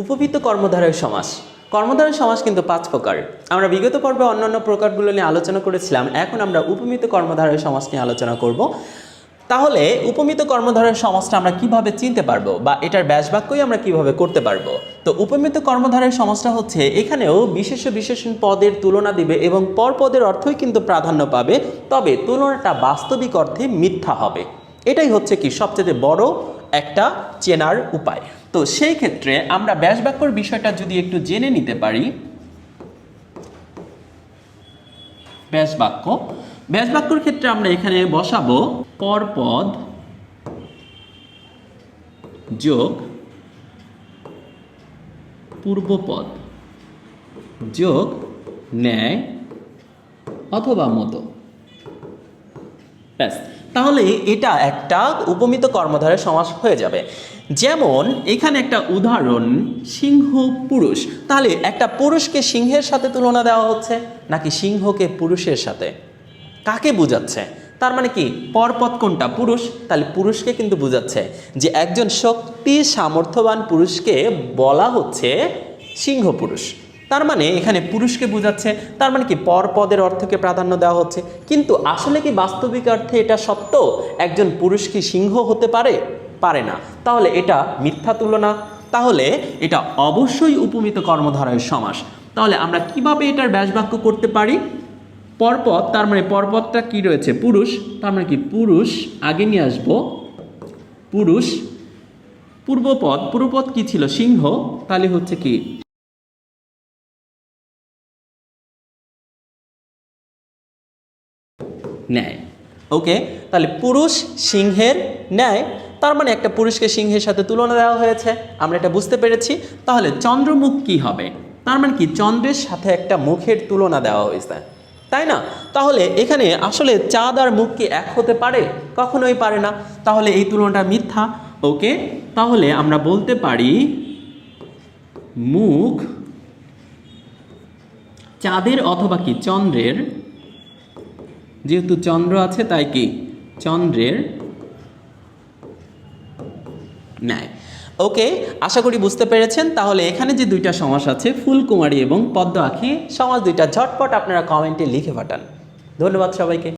উপবৃত্ত কর্মধারয় সমাস। কর্মধারয় সমাস কিন্তু পাঁচ প্রকার। আমরা বিগত পর্বে অন্যান্য প্রকারগুলো নিয়ে আলোচনা করেছিলাম, এখন আমরা উপমিত কর্মধারয় সমাস নিয়ে আলোচনা করব। তাহলে উপমিত কর্মধারয় সমাজটা আমরা কীভাবে চিনতে পারব বা এটার ব্যাসবাক্যই আমরা কীভাবে করতে পারব? তো উপমিত কর্মধারয় সমাজটা হচ্ছে, এখানেও বিশেষ বিশেষণ পদের তুলনা দিবে এবং পর পদের অর্থই কিন্তু প্রাধান্য পাবে, তবে তুলনাটা বাস্তবিক অর্থে মিথ্যা হবে। এটাই হচ্ছে কি সবচেয়ে বড় একটা চেনার উপায়। তো সেই ক্ষেত্রে আমরা ব্যাস বাক্যর বিষয়টা যদি একটু জেনে নিতে পারি। ব্যাস বাক্য। ব্যাস বাক্যর ক্ষেত্রে আমরা এখানে বসাবো পরপদ যোগ পূর্বপদ যোগ ন্যায় অথবা মতো। ব্যাস। তাহলে এটা একটা উপমিত কর্মধারের সমাস হয়ে যাবে। যেমন, এখানে একটা উদাহরণ, সিংহ পুরুষ। তাহলে একটা পুরুষকে সিংহের সাথে তুলনা দেওয়া হচ্ছে নাকি সিংহকে পুরুষের সাথে? কাকে বোঝাচ্ছে? তার মানে কি পরপদ কোনটা, পুরুষ? তাহলে পুরুষকে কিন্তু বোঝাচ্ছে যে একজন শক্তি সামর্থ্যবান পুরুষকে বলা হচ্ছে সিংহ পুরুষ। তার মানে এখানে পুরুষকে বোঝাচ্ছে, তার মানে কি পরপদের অর্থকে প্রাধান্য দেওয়া হচ্ছে। কিন্তু আসলে কি বাস্তবিক অর্থে এটা সত্য? একজন পুরুষ কি সিংহ হতে পারে? পারে না। তাহলে এটা মিথ্যা তুলনা। তাহলে এটা অবশ্যই উপমিত কর্মধারয়ের সমাস। তাহলে আমরা কীভাবে এটার ব্যাসবাক্য করতে পারি? পরপদ তার মানে পরপদটা কি রয়েছে? পুরুষ, তার মানে কি পুরুষ, আগে নিয়ে আসব। পুরুষ, পূর্বপদ পূর্বপদ কি ছিল? সিংহ, তাহলে হচ্ছে কি ন্যায় ওকে তাহলে পুরুষ সিংহের ন্যায়, তার মানে একটা পুরুষকে সিংহের সাথে তুলনা দেওয়া হয়েছে। আমরা এটা বুঝতে পেরেছি। তাহলে চন্দ্রমুখ কি হবে? তার মানে কি চন্দ্রের সাথে একটা মুখের তুলনা দেওয়া হয়েছে। তাই না? তাহলে এখানে আসলে চাঁদ আর মুখ কি এক হতে পারে? কখনোই পারে না। তাহলে এই তুলনাটা মিথ্যা। ওকে তাহলে আমরা বলতে পারি মুখ চাঁদের অথবা কি চন্দ্রের যেহেতু চন্দ্র আছে, তাই কি? চন্দ্রের ন্যায়। ওকে, আশা করি বুঝতে পেরেছেন। তাহলে এখানে যে দুইটা সমাস আছে, ফুলকুমারী এবং পদ্ম আঁখি সমাজ দুইটা ঝটপট আপনারা কমেন্টে লিখে পাঠান। ধন্যবাদ সবাইকে।